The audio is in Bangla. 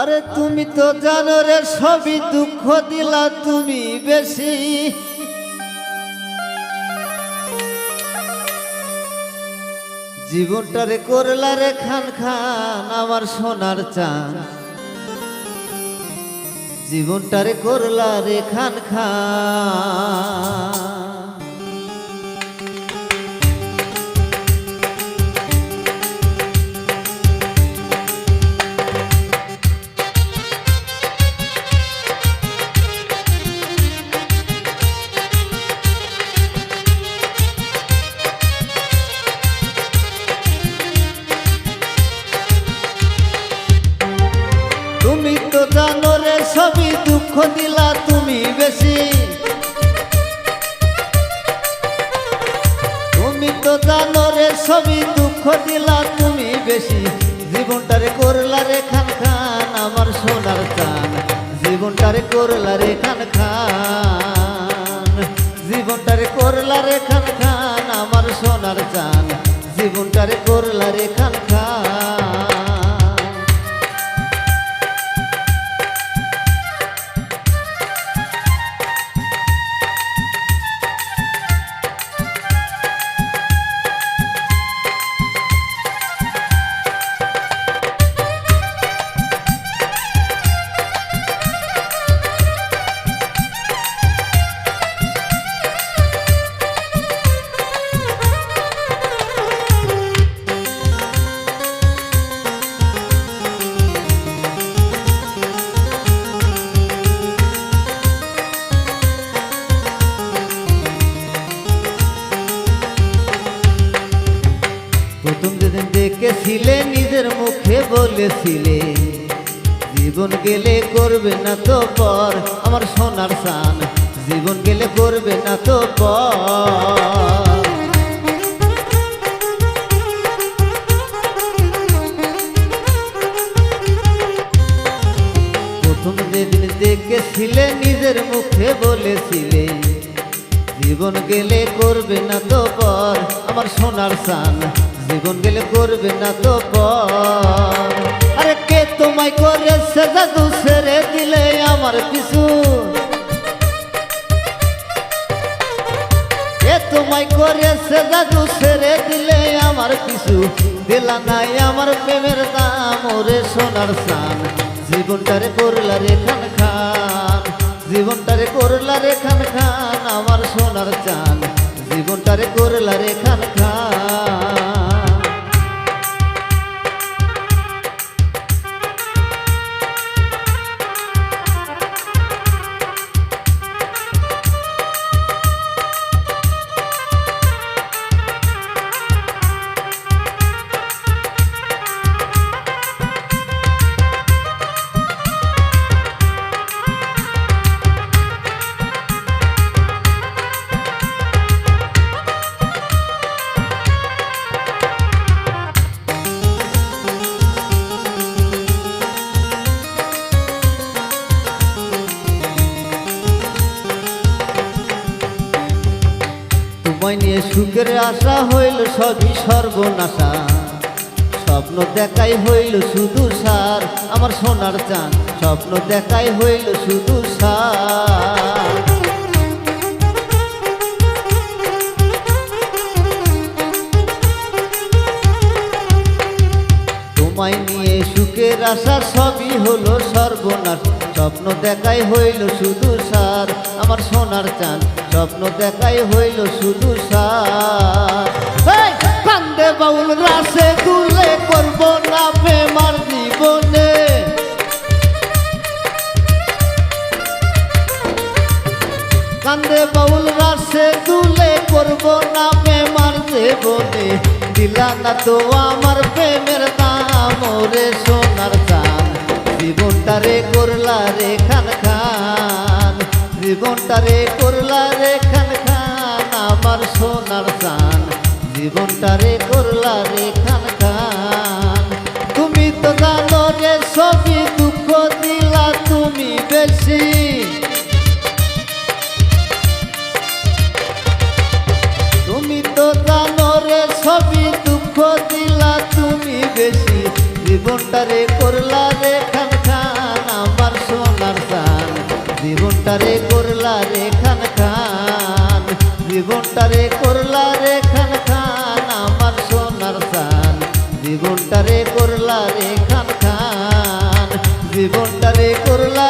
আরে তুমি তো জানো রে, সবই দুঃখ দিলা তুমি বেশি। জীবনটা রে করলা রে খান খান, আমার সোনার চান জীবনটারে করলা রে খান খান। দুঃখ দিলা তুমি বেশি। তুমি তো জানো রে সবই দুঃখ দিলা তুমি বেশি। জীবনটারে করলা রে খান খান আমার সোনার চান। জীবনটারে করলা রে খান খান। জীবনটারে করলা রে খান খান আমার সোনার চান। জীবনটারে করলা রে খান প্রথম যেদিন দেখেছিলে, নিজের মুখে বলেছিলে, জীবন গেলে করবে না তো পর। আমার সোনার সান জীবন গেলে করবে না তো পর। প্রথম যেদিন দেখেছিলে, নিজের মুখে বলেছিলে, জীবন গেলে করবে না তো পর। আমার সোনার সান জীবন গেলে করবে না তো আরে কে তোমায় করেছে জাদু ছেড়ে দিলে আমার পিছু? কে তোমায় করেছে জাদু ছেড়ে দিলে আমার পিছু? দিলা নাই আমার প্রেমের দাম, ওরে সোনার সান জীবনটারে করলা রে খান খান। জীবনটারে করলা রে খান খান, আমার সোনার চান। জীবনটারে করলা রে খান খান। তোমায় নিয়ে সুখের আশা হইল সবই সর্বনাশা। স্বপ্ন দেখাই হইল শুধু সার, আমার সোনার চান স্বপ্ন দেখাই হইল শুধু সার। তোমায় নিয়ে সুখের আশা সবই হলো সর্বনাশ। স্বপ্ন দেখাই হইল শুধু সার আমার সোনার চান স্বপ্ন দেখাই হইল শুধু কান্দে বাউল রাসে দুলে করব না প্রেমার জীবনে। কান্দে বাউল রাসে দুলে করব না প্রেমার জীবনে। দিলা না তো আমার প্রেমের জীবনটারে করলা রে খান খান, আমার সোনার চান জীবনটারে করলা রে খান খান। তুমি তো জানো রে সবই দুঃখ দিলা, তুমি বেশি। তুমি তো জানো রে সবই দুঃখ দিলা, তুমি বেশি। জীবনটারে করলা রে খান খান জীবনটারে করলা রে খান খান, জীবনটারে করলা রে খান খান আমার সোনার সান জীবনটারে করলা রে খান খান, জীবনটারে করলা